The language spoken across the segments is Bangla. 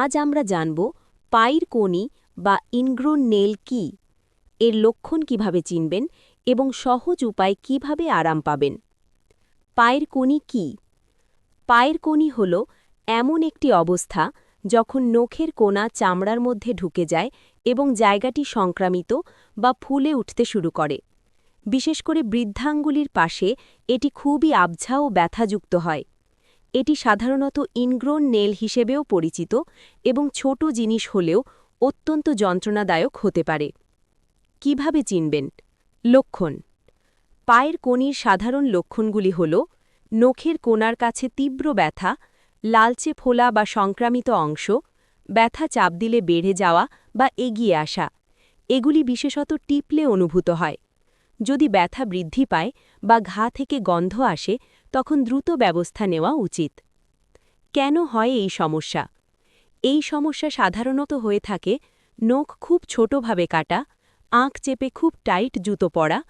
আজ আমরা জানব পায়ের কোনি বা ইনগ্রোন নেল কি, এর লক্ষণ কীভাবে চিনবেন এবং সহজ উপায় কীভাবে আরাম পাবেন। পায়ের কোনি কি? পায়ের কোনি হল এমন একটি অবস্থা যখন নখের কোনা চামড়ার মধ্যে ঢুকে যায় এবং জায়গাটি সংক্রামিত বা ফুলে উঠতে শুরু করে। বিশেষ করে বৃদ্ধাঙ্গুলির পাশে এটি খুবই আবঝা ও ব্যথাযুক্ত হয়। এটি সাধারণত ইনগ্রোন নেল হিসেবেও পরিচিত এবং ছোট জিনিস হলেও অত্যন্ত যন্ত্রণাদায়ক হতে পারে। কীভাবে চিনবেন? লক্ষণ। পায়ের কোনির সাধারণ লক্ষণগুলি হল নখের কোনার কাছে তীব্র ব্যথা, লালচে ফোলা বা সংক্রামিত অংশ, ব্যথা চাপ দিলে বেড়ে যাওয়া বা এগিয়ে আসা। এগুলি বিশেষত টিপলে অনুভূত হয়। যদি ব্যথা বৃদ্ধি পায় বা ঘা থেকে গন্ধ আসে, তখন দ্রুত ব্যবস্থা নেওয়া উচিত। কেন হয় এই সমস্যা? এই সমস্যা সাধারণত হয়ে থাকে, নখ খুব ছোটভাবে কাটা আঁক চেপে খুব টাইট জুতো পরা,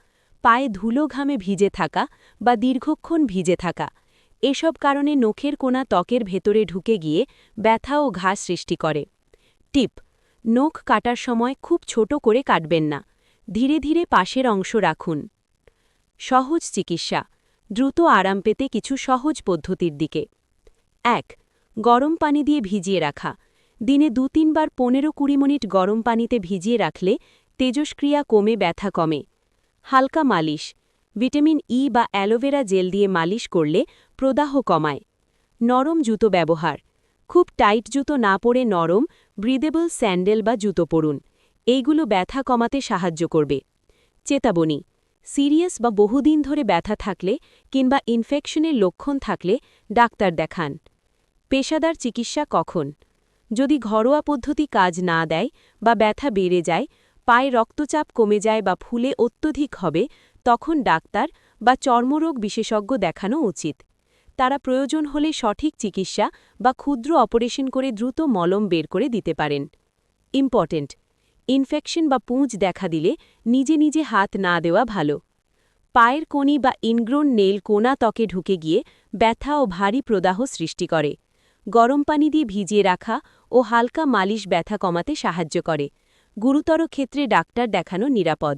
পায়ে ধুলো ঘামে ভিজে থাকা বা দীর্ঘক্ষণ ভিজে থাকা। এসব কারণে নখের কোনা ত্বকের ভেতরে ঢুকে গিয়ে ব্যথা ও ঘাস সৃষ্টি করে। টিপ, নখ কাটার সময় খুব ছোট করে কাটবেন না। ধীরে ধীরে পাশের অংশ রাখুন। সহজ চিকিৎসা, দ্রুত আরাম পেতে কিছু সহজ পদ্ধতির দিকে। এক, গরম পানি দিয়ে ভিজিয়ে রাখা। দিনে দু তিনবার পনেরো কুড়ি মিনিট গরম পানিতে ভিজিয়ে রাখলে তেজস্ক্রিয়া কমে, ব্যথা কমে। হালকা মালিশ। ভিটামিন ই বা অ্যালোভেরা জেল দিয়ে মালিশ করলে প্রদাহ কমায়। নরম জুতো ব্যবহার। খুব টাইট জুতো না পরে নরম, ব্রিদেবল স্যান্ডেল বা জুতো পরুন। এইগুলো ব্যথা কমাতে সাহায্য করবে। চেতাবনী, সিরিয়াস বা বহুদিন ধরে ব্যথা থাকলে কিংবা ইনফেকশনের লক্ষণ থাকলে ডাক্তার দেখান। পেশাদার চিকিৎসা কখন? যদি ঘরোয়া পদ্ধতি কাজ না দেয় বা ব্যথা বেড়ে যায়, পায়ে রক্তচাপ কমে যায় বা ফুলে অত্যধিক হবে, তখন ডাক্তার বা চর্মরোগ বিশেষজ্ঞ দেখানো উচিত। তারা প্রয়োজন হলে সঠিক চিকিৎসা বা ক্ষুদ্র অপারেশন করে দ্রুত মলম বের করে দিতে পারেন। ইম্পর্টেন্ট ইনফেকশন বা পুঁজ দেখা দিলে নিজে নিজে হাত না দেওয়া ভালো। পায়ের কোনি বা ইনগ্রোন নেল কোনা ত্বকে ঢুকে গিয়ে ব্যথা ও ভারী প্রদাহ সৃষ্টি করে। গরম পানি দিয়ে ভিজিয়ে রাখা ও হালকা মালিশ ব্যথা কমাতে সাহায্য করে। গুরুতর ক্ষেত্রে ডাক্তার দেখানো নিরাপদ।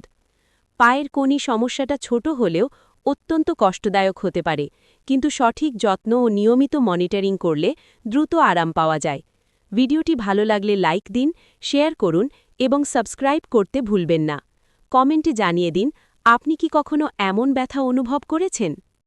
পায়ের কোনি সমস্যাটা ছোট হলেও অত্যন্ত কষ্টদায়ক হতে পারে, কিন্তু সঠিক যত্ন ও নিয়মিত মনিটরিং করলে দ্রুত আরাম পাওয়া যায়। ভিডিওটি ভালো লাগলে লাইক দিন, শেয়ার করুন এবং সাবস্ক্রাইব করতে ভুলবেন না। কমেন্টে জানিয়ে দিন, আপনি কি কখনো এমন ব্যথা অনুভব করেছেন?